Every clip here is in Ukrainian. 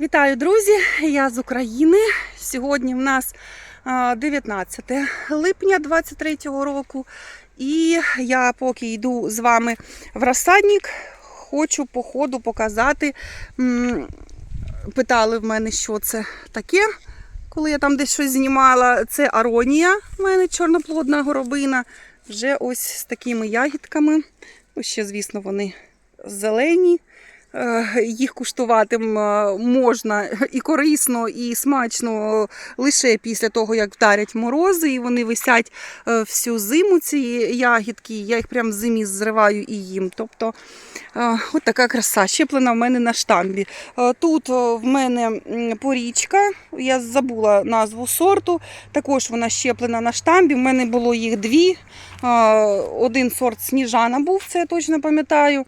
Вітаю, друзі! Я з України. Сьогодні в нас 19 липня 23-го року. І я поки йду з вами в розсадник, хочу по ходу показати. Питали в мене, що це таке, коли я там десь щось знімала. Це аронія, в мене чорноплодна горобина. Вже ось з такими ягідками. Ще, звісно, вони зелені. Е, Їх куштувати е, можна і корисно, і смачно лише після того, як вдарять морози, і вони висять е, всю зиму, ці ягідки. Я їх прям в зимі зриваю і їм. Тобто от така краса. Щеплена в мене на штамбі. Тут в мене порічка, я забула назву сорту. Також вона щеплена на штамбі. В мене було їх дві. Один сорт сніжана був, це я точно пам'ятаю.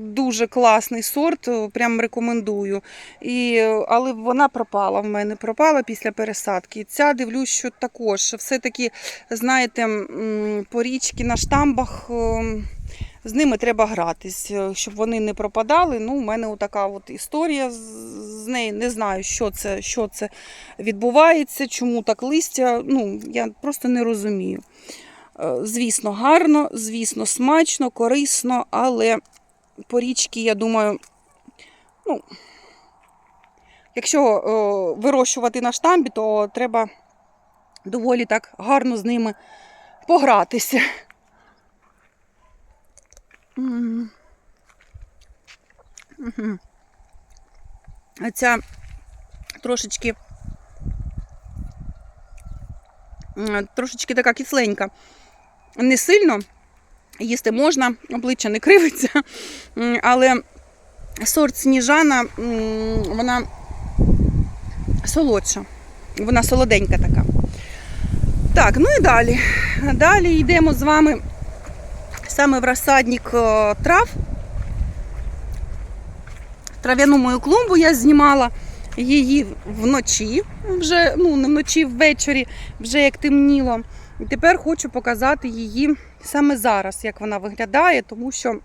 Дуже класний сорт, прям рекомендую. І, але вона пропала в мене, пропала після пересадки. Ця дивлюсь, що також все-таки, знаєте, по порічки на штамбах. З ними треба гратись, е, щоб вони не пропадали. Ну, у мене така от історія з нею. Не знаю, що це, що це відбувається, чому так листя. Ну, я просто не розумію. Е, Звісно, гарно, звісно, смачно, корисно, але порічки, я думаю, ну, якщо е, вирощувати на штамбі, то треба доволі так гарно з ними погратися. М. Мгм. А ця трошечки, трошечки така кисленька. Не сильно їсти можна, обличчя не кривиться, але сорт сніжана, вона солодша, вона солоденька така. Так, ну і далі. Далі йдемо з вами саме в розсадник е, трав. Трав'яну мою клумбу я знімала її вночі, вже ну не вночі, ввечері, вже як темніло. І тепер хочу показати її саме зараз, як вона виглядає, тому що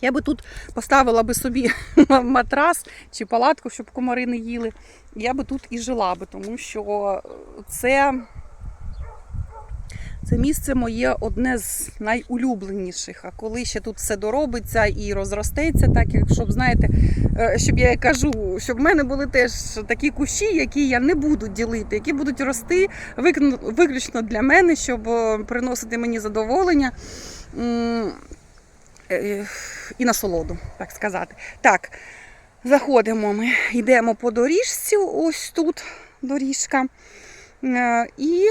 я би тут поставила би собі матрас чи палатку, щоб комари не їли. Я би тут і жила би, тому що це, це місце моє одне з найулюбленіших. А коли ще тут все доробиться і розростеться, так як щоб знаєте, е, щоб я кажу, щоб в мене були теж такі кущі, які я не буду ділити, які будуть рости виключно для мене, щоб е, приносити мені задоволення. Е, І насолоду, так сказати. Так, заходимо ми, йдемо по доріжці, ось тут доріжка. І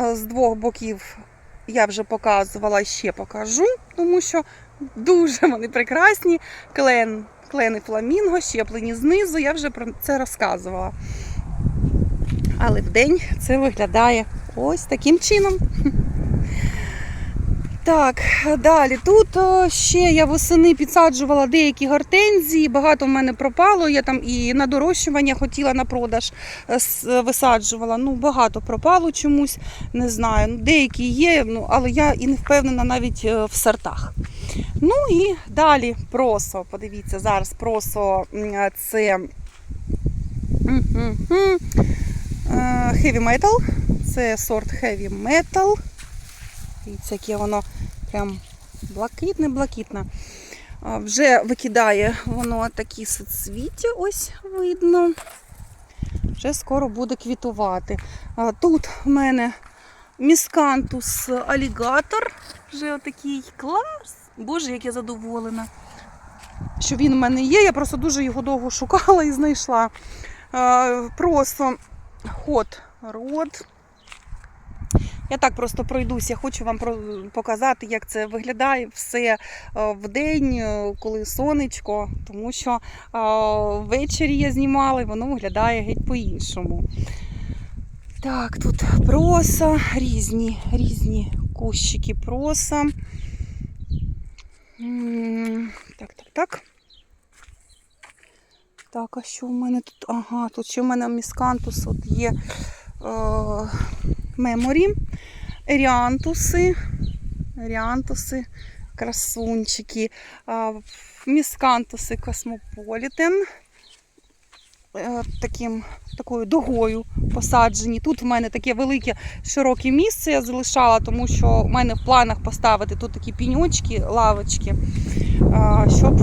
з двох боків я вже показувала, ще покажу, тому що дуже вони прекрасні. Клен, клени фламінго, щеплені знизу, я вже про це розказувала. Але вдень це виглядає ось таким чином. Так, далі. Тут е, ще я восени підсаджувала деякі гортензії, багато в мене пропало. Я там і на дорощування хотіла на продаж е, висаджувала. Ну, багато пропало чомусь, не знаю. Ну, Деякі є, ну, але я і не впевнена навіть е, в сортах. Ну і далі просо. Подивіться, зараз просо це е, heavy metal. Це сорт heavy metal. Дивіться, яке воно прям блакитне-блакитне. Вже викидає воно такі соцвіття, ось видно. Вже скоро буде квітувати. Тут в мене міскантус алігатор. Вже отакий клас. Боже, як я задоволена. Що він в мене є. Я просто дуже його довго шукала і знайшла. Просто ход род. Я так просто пройдуся, хочу вам показати, як це виглядає все е, в день, е, коли сонечко, тому що е, ввечері я знімала і воно виглядає геть по-іншому. Так, тут проса, різні, різні кущики проса. Так, так, так. Так, а що в мене тут? Ага, тут ще в мене міскантус от є. Е, меморі, ріантуси, ріантуси, красунчики, міскантуси космополітен. Е, таким, такою дугою посаджені. Тут в мене таке велике широке місце я залишала, тому що в мене в планах поставити тут такі піньочки, лавочки, щоб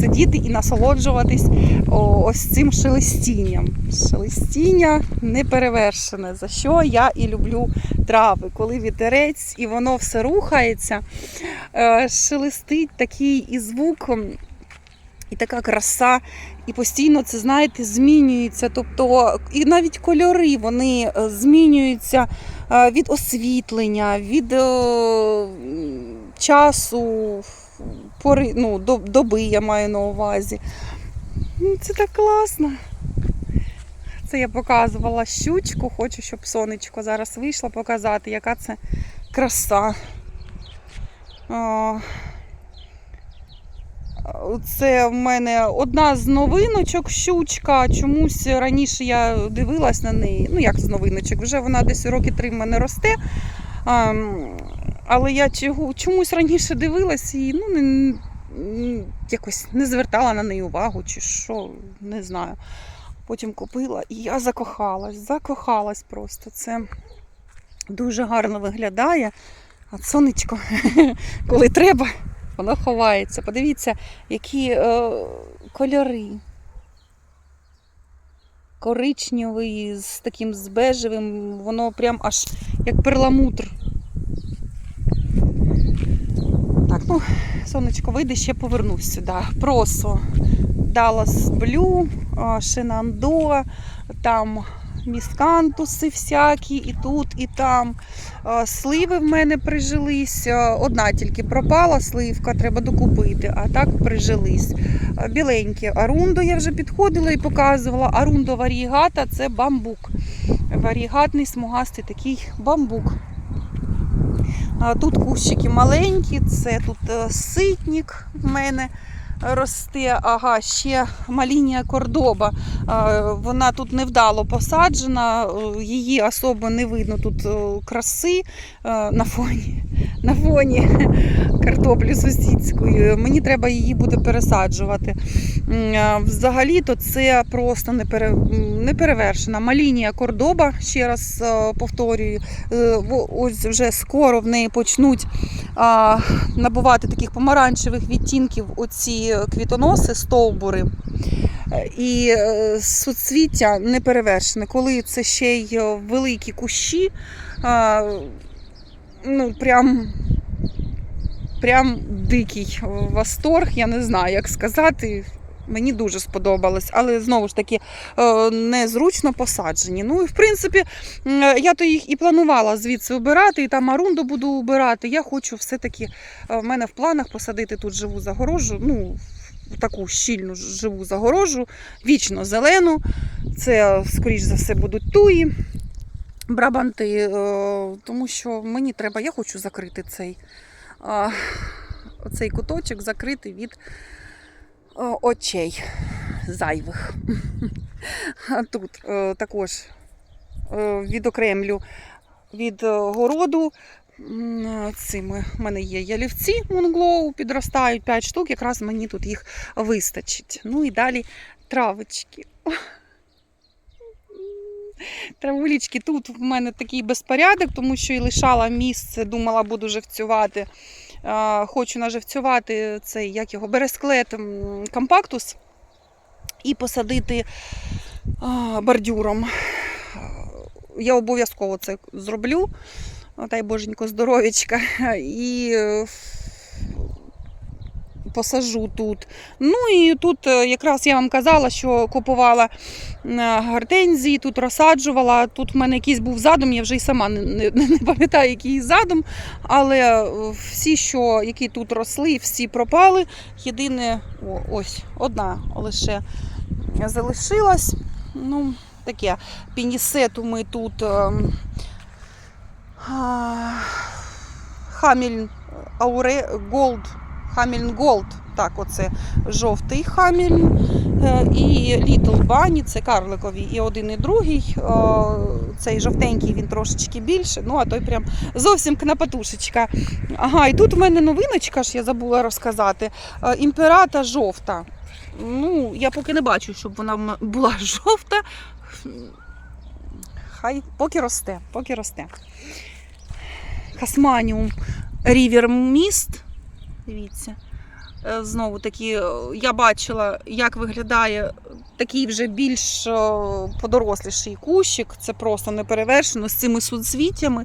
сидіти і насолоджуватись ось цим шелестінням. Шелестіння неперевершене, за що я і люблю трави, коли вітерець і воно все рухається, е, шелестить такий і звук, і така краса, і постійно це, знаєте, змінюється. Тобто, і навіть кольори вони е, змінюються е, від освітлення, від е, часу, пори, ну, доби я маю на увазі. Ну, Це так класно. Це я показувала щучку, хочу, щоб сонечко зараз вийшло показати, яка це краса. Це в мене одна з новиночок щучка. Чомусь раніше я дивилась на неї. Ну, як з новиночок, вже вона десь роки три в мене росте. А, але я чомусь раніше дивилась і ну, не, якось не звертала на неї увагу, чи що, не знаю. Потім купила і я закохалась, закохалась просто. Це дуже гарно виглядає. А сонечко, коли треба, воно ховається. Подивіться, які е, кольори. Коричневий з таким з бежевим, воно прям аж як перламутр. Так, ну, сонечко вийде, ще повернусь сюди. Просо. Даллас Блю, Шинандо, там міскантуси всякі, і тут, і там. Е, Сливи в мене прижились. Е, Одна тільки пропала сливка, треба докупити, а так прижились. Е, Біленькі арундо я вже підходила і показувала. Арундо варігата це бамбук. Варігатний смугастий такий бамбук. Тут кущики маленькі, це тут ситник в мене росте. Ага, ще малінія кордоба. Е, Вона тут невдало посаджена, е, її особо не видно тут е, краси на фоні. На фоні картоплі сусідської. Мені треба її буде пересаджувати. Взагалі-то це просто неперевершена. Малінія кордоба, ще раз повторюю. Ось вже скоро в неї почнуть набувати таких помаранчевих відтінків оці квітоноси, стовбури. Е, І е, суцвіття неперевершене. Коли це ще й е, великі кущі, а, ну прям, прям дикий восторг, я не знаю, як сказати. Мені дуже сподобалось, але знову ж таки е, незручно посаджені. Ну і в принципі, я то їх і планувала звідси обирати, і там арунду буду обирати. Я хочу все-таки е, в мене в планах посадити тут живу загорожу. Ну, таку щільну живу загорожу, вічно зелену. Це, скоріш за все, будуть туї, брабанти, е, тому що мені треба, я хочу закрити цей, оцей куточок, закрити від е, очей зайвих. Тут е, також е, відокремлю від е, городу. Цими в мене є ялівці Мунглоу, підростають 5 штук, якраз мені тут їх вистачить. Ну і далі травочки. Травулічки, тут в мене такий безпорядок, тому що і лишала місце, думала, буду живцювати. Хочу наживцювати цей, як його, бересклет компактус і посадити бордюром. Я обов'язково це зроблю. Дай боженько здоров'ячка. І е, посажу тут. Ну і тут е, якраз я вам казала, що купувала е, гортензії, тут розсаджувала. Тут в мене якийсь був задум, я вже й сама не, не, не пам'ятаю, який задум. Але е, всі, що, які тут росли, всі пропали. Єдине, о, ось одна лише залишилась. Ну, таке пінісету ми тут. Хаміль Ауре Голд. Хамільн Голд. Так, оце жовтий хаміль. Е, І Little Bunny, це карликові, і один, і другий. Е, Цей жовтенький він трошечки більше, ну а той прям зовсім кнопатушечка. Ага, і тут в мене новиночка ж я забула розказати. Е, Імперата жовта. Ну, я поки не бачу, щоб вона була жовта. Хай поки росте, поки росте. Касманіум Рівер Міст. Дивіться. Е, Знову таки, е, я бачила, як виглядає такий вже більш подоросліший кущик. Це просто неперевершено з цими суцвіттями.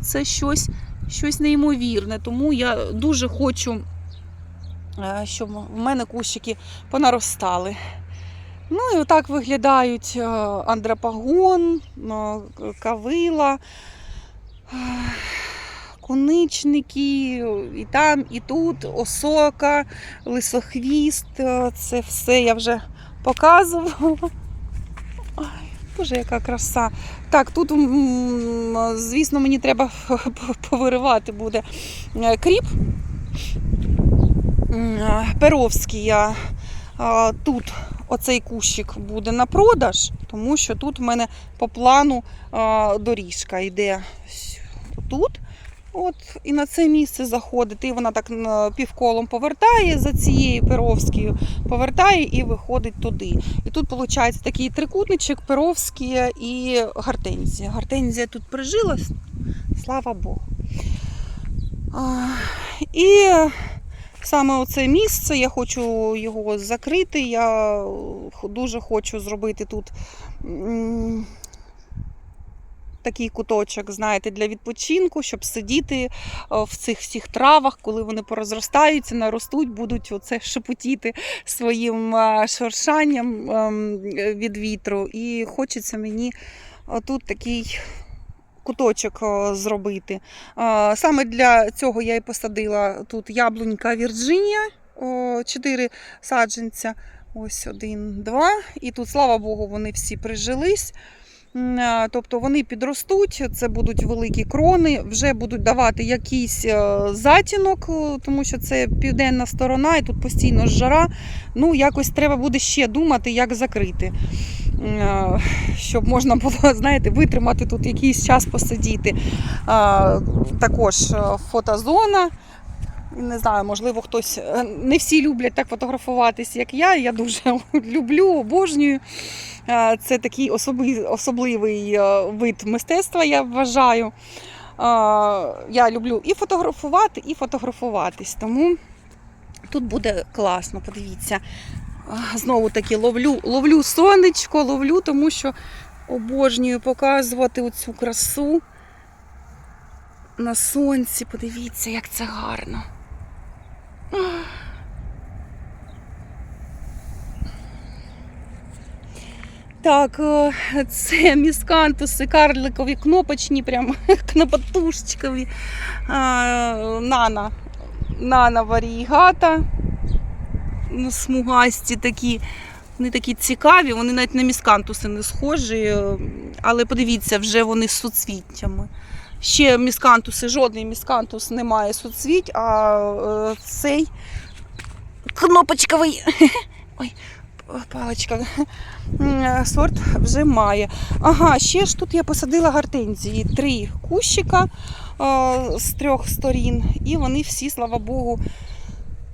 Це щось, щось неймовірне. Тому я дуже хочу, е, щоб в мене кущики понаростали. Ну і отак виглядають андрапагон, кавила, куничники, і там, і тут, осока, лисохвіст. е, Це все я вже показувала. Ой, Боже, яка краса. Так, тут, звісно, мені треба повиривати буде е, кріп. Е, Перовський я тут оцей кущик буде на продаж, тому що тут в мене по плану доріжка йде тут. От, і на це місце заходить, і вона так півколом повертає за цією Перовською, повертає і виходить туди. І тут виходить такий трикутничок, Перовський і гортензія. Гортензія тут прижилась, слава Богу. А, і Саме оце місце, я хочу його закрити. Я дуже хочу зробити тут такий куточок, знаєте, для відпочинку, щоб сидіти е, в цих всіх травах, коли вони порозростаються, наростуть, будуть оце шепотіти своїм е, шуршанням ем, від вітру. І хочеться мені тут такий куточок е, зробити. Саме для цього я і посадила тут яблунька Вірджинія, 4 саджанця. Ось один, два. І тут, слава Богу, вони всі прижились. А, Тобто вони підростуть, це будуть великі крони, вже будуть давати якийсь е, затінок, е, тому що це південна сторона і тут постійно жара. Ну, якось треба буде ще думати, як закрити. Е, Щоб можна було, знаєте, витримати тут якийсь час посидіти. Також е, фотозона. Не знаю, можливо, хтось е, не всі люблять так фотографуватись, як я. Я дуже люблю, обожнюю. Е, Це такий особливий, е, вид мистецтва, я вважаю. Я люблю і фотографувати, і фотографуватись. Тому тут буде класно, подивіться. Знову таки ловлю, ловлю сонечко, ловлю, тому що обожнюю показувати оцю красу на сонці. Подивіться, як це гарно. Так, е, це міскантуси, карликові, кнопочні, прям кнопотушечкові. Е, Нана. Нана варігата. Ну, смугасті такі. Вони такі цікаві, вони навіть на міскантуси не схожі, е, але подивіться, вже вони з суцвіттями. Ще міскантуси, жодний міскантус не має суцвіть, а е, цей кнопочковий ой, паличка. е, Сорт вже має. Ага, ще ж тут я посадила гортензії. Три кущика е, з трьох сторін, і вони всі, слава Богу,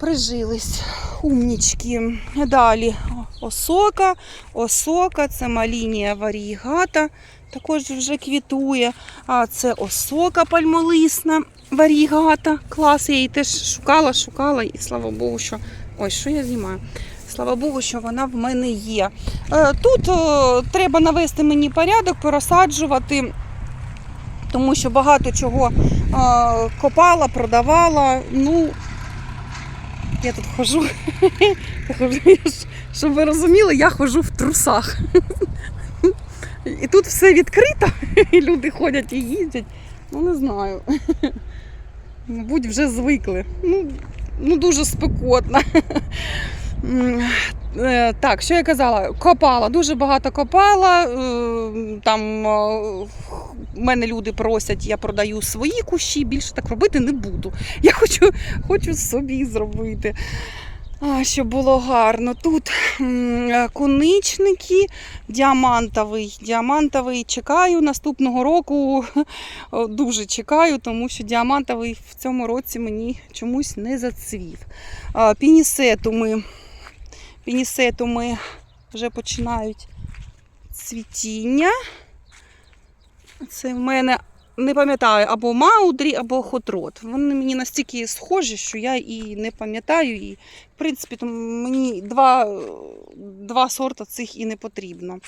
прижились. Умнічки. Далі осока. Осока, це малінія варігата, також вже квітує. А це осока пальмолисна варігата. Клас, я її теж шукала, шукала, і слава Богу, що. Ой, що я знімаю? Слава Богу, що вона в мене є. Е, Тут треба навести мені порядок, порозсаджувати, тому що багато чого е, копала, продавала. Ну, я тут хожу. Щоб ви розуміли, я ходжу в трусах. І тут все відкрито, і люди ходять і їздять. Ну, не знаю. Мабуть, вже звикли. Ну, ну дуже спекотно. Е, Так, що я казала? Копала, дуже багато копала. е, Там е, мене люди просять, я продаю свої кущі, більше так робити не буду. Я хочу, хочу собі зробити. Щоб було гарно. Тут е, коничники, діамантовий. Діамантовий чекаю наступного року. Дуже чекаю, тому що діамантовий в цьому році мені чомусь не зацвів. Пінісетуми вже починають цвітіння. Це в мене не пам'ятаю або Маудрі, або Хотрот. Вони мені настільки схожі, що я і не пам'ятаю. І, в принципі, то мені два, два сорта цих і не потрібно.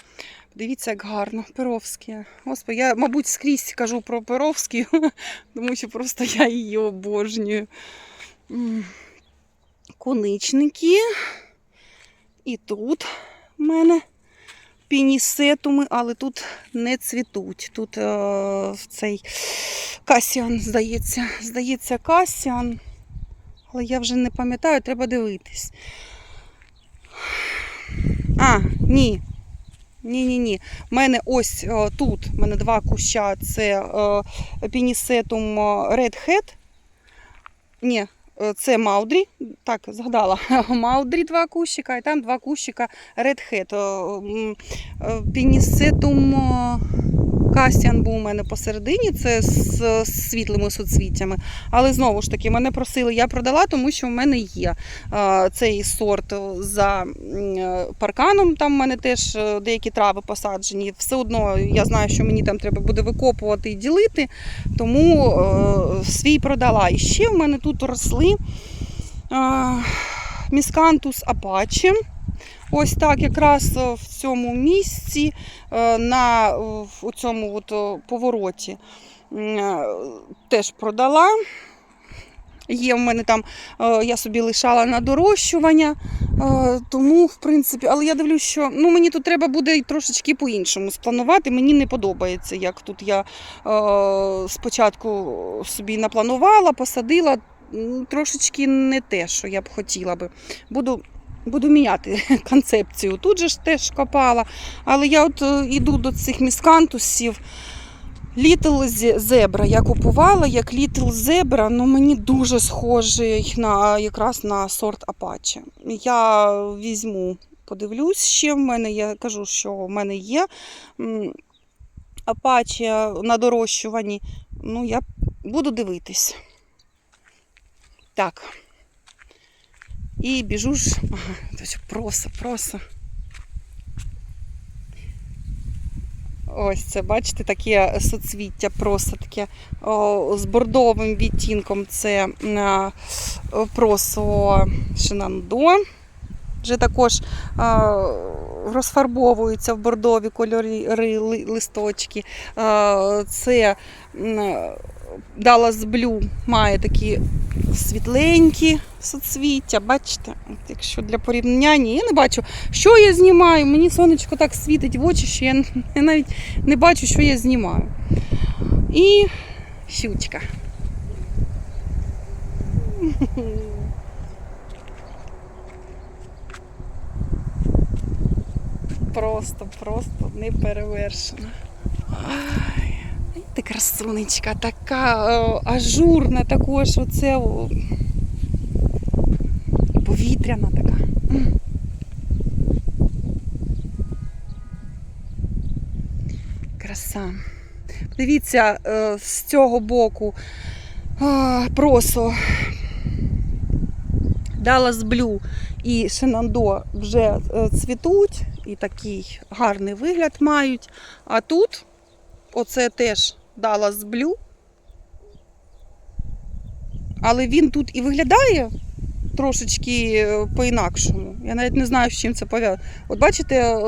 Дивіться, як гарно. Перовські. Господи, я, мабуть, скрізь кажу про Перовські, тому що просто я її обожнюю. Коничники. І тут в мене пінісетуми, але тут не цвітуть. Тут е, цей касіан, здається. Здається, касіан. Але я вже не пам'ятаю, треба дивитись. А, ні. Ні, ні, ні. У мене ось е, тут у мене два куща. Це е, пінісетум е, Red Hat. Ні, це Маудрі. Так, згадала. Маудрі два кущика, і там два кущика Red. Е, м, е, Пінісетум Касіан був у мене посередині, це з, світлими соцвіттями. Але знову ж таки, мене просили, я продала, тому що в мене є цей сорт за парканом. Там в мене теж е, деякі трави посаджені. Все одно я знаю, що мені там треба буде викопувати і ділити, тому е, свій продала. І ще в мене тут росли міскантус апаче. Ось так, якраз е, в цьому місці, е, на в цьому от е, повороті теж продала. Є в мене там, я собі лишала на дорощування, тому, в принципі, але я дивлюсь, що ну, мені тут треба буде трошечки по-іншому спланувати. Мені не подобається, як тут я спочатку собі напланувала, посадила. Трошечки не те, що я б хотіла би. Буду Буду міняти концепцію. Тут же ж теж копала. Але я от е, іду до цих міскантусів. Ze- Zebra я купувала як Little Zebra, ну мені дуже схожий на, якраз на сорт Apache. Я візьму, подивлюсь ще. В мене я кажу, що в мене є Apache на дорощуванні. Ну, я буду дивитись. Так. І біжу ж. Ага, проса, проса. Ось це, бачите, таке соцвіття просто таке о, з бордовим відтінком. Це а, просо Шинандо. Вже також а, розфарбовуються в бордові кольори листочки. А, це Dallas Blue має такі світленькі соцвіття. Бачите, От якщо для порівняння, я не бачу, що я знімаю. Мені сонечко так світить в очі, що я, навіть не бачу, що я знімаю. І щучка. Просто, просто неперевершена. Ай, ти красунечка, така о, ажурна також, оце повітряна така. Краса. Дивіться, е, з цього боку а, просо Dallas Blue і Shenandoah вже е, цвітуть і такий гарний вигляд мають. А тут оце теж Dallas Blue. Але він тут і виглядає трошечки е, по-інакшому. Я навіть не знаю, з чим це пов'язано. От бачите, е,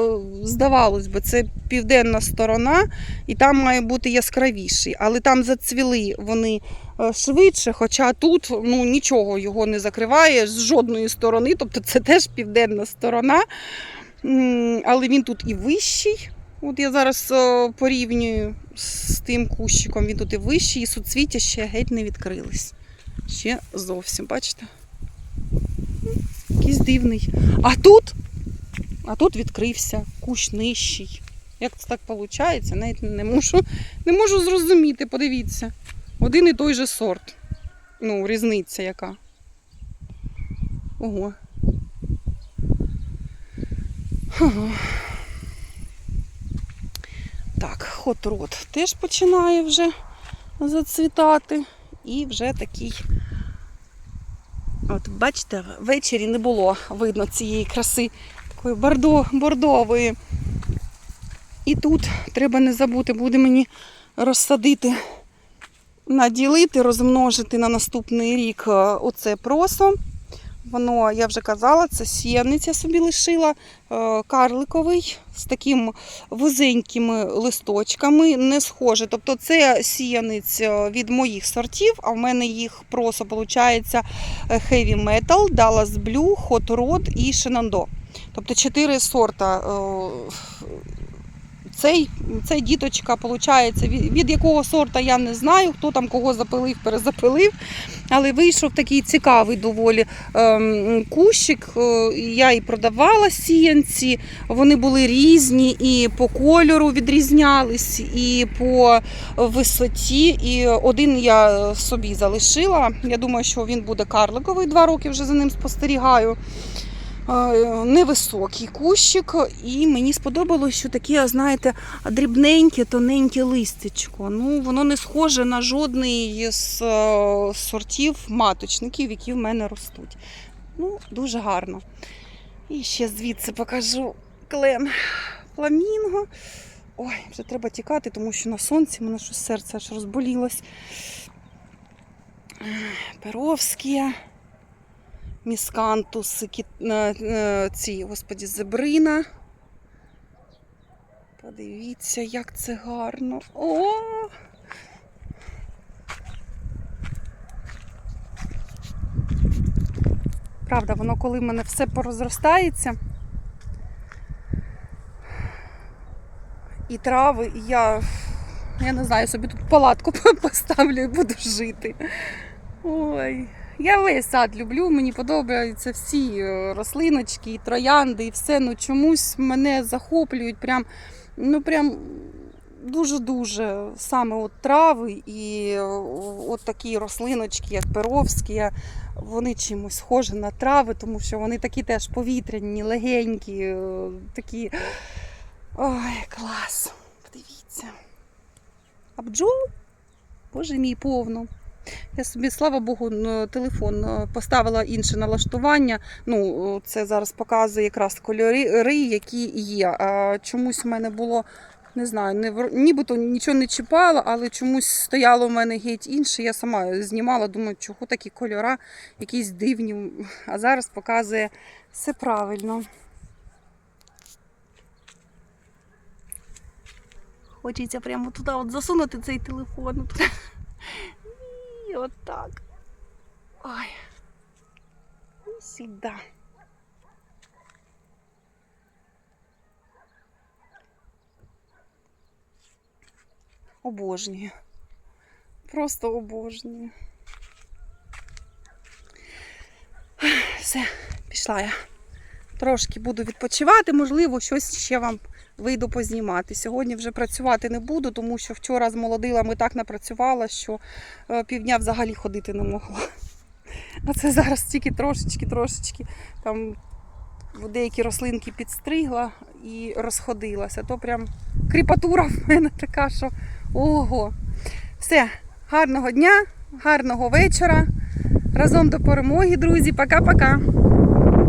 здавалось би, це південна сторона, і там має бути яскравіший. Але там зацвіли вони е, швидше, хоча тут ну, нічого його не закриває з жодної сторони. Тобто це теж південна сторона. Але він тут і вищий. От я зараз порівнюю з тим кущиком. Він тут і вищий, і суцвіття ще геть не відкрились. Ще зовсім, бачите? Якийсь дивний. А тут, а тут відкрився кущ нижчий. Як це так виходить? Навіть не можу, не можу зрозуміти. Подивіться. Один і той же сорт. Ну, різниця яка. Ого. Ага. Так, хот-рот теж починає вже зацвітати. І вже такий. От бачите, ввечері не було видно цієї краси, такої бордо, бордової. І тут треба не забути, буде мені розсадити, наділити, розмножити на наступний рік е, оце просо. Воно, я вже казала, це сіяниця собі лишила, е, карликовий з таким вузенькими листочками, не схоже. Тобто це сіяниць е, від моїх сортів, а в мене їх просто виходить Heavy Metal, Dallas Blue, Hot Rod і Shenandoah. Тобто чотири сорта. Цей, цей діточка, виходить, від, від якого сорта я не знаю, хто там кого запилив, перезапилив. Але вийшов такий цікавий доволі ем, кущик. Е, Я і продавала сіянці. Вони були різні і по кольору відрізнялись, і по висоті. І один я собі залишила. Я думаю, що він буде карликовий. Два роки вже за ним спостерігаю. Е, Невисокий кущик, і мені сподобалось, що таке, знаєте, дрібненьке, тоненьке листячко. Ну, воно не схоже на жодний з е, сортів маточників, які в мене ростуть. Ну, дуже гарно. І ще звідси покажу клен фламінго. Ой, вже треба тікати, тому що на сонці мене щось серце аж розболілось. Перовські, міскантус, е, е, ці, господі, зебрина. Подивіться, як це гарно. О! Правда, воно коли в мене все порозростається. І трави, і я, я не знаю, собі тут палатку поставлю і буду жити. Ой. Я весь сад люблю, мені подобаються всі е, рослиночки, і троянди, і все. Ну чомусь мене захоплюють прям, ну прям дуже-дуже саме от трави і е, от такі рослиночки, як перовські, вони чимось схожі на трави, тому що вони такі теж повітряні, легенькі, е, такі. Ой, клас! Подивіться. Бджол? Боже мій, повно. Я собі, слава Богу, телефон е, поставила інше налаштування. Ну, це зараз показує якраз кольори, які є. Чомусь в мене було, не знаю, не, нібито нічого не чіпала, але чомусь стояло в мене геть інше. Я сама знімала, думаю, чого такі кольора, якісь дивні. А зараз показує все правильно. Хочеться прямо туди от засунути цей телефон. І от так. Ой. І сюди. Обожнюю. Просто обожнюю. Все, пішла я. Трошки буду відпочивати, можливо, щось ще вам вийду познімати. Сьогодні вже працювати не буду, тому що вчора з молодилами так напрацювала, що е, півдня взагалі ходити не могла. А це зараз тільки трошечки-трошечки там деякі рослинки підстригла і розходилася. То прям кріпатура в мене така, що ого. Все, гарного дня, гарного вечора. Разом до перемоги, друзі. Пока-пока.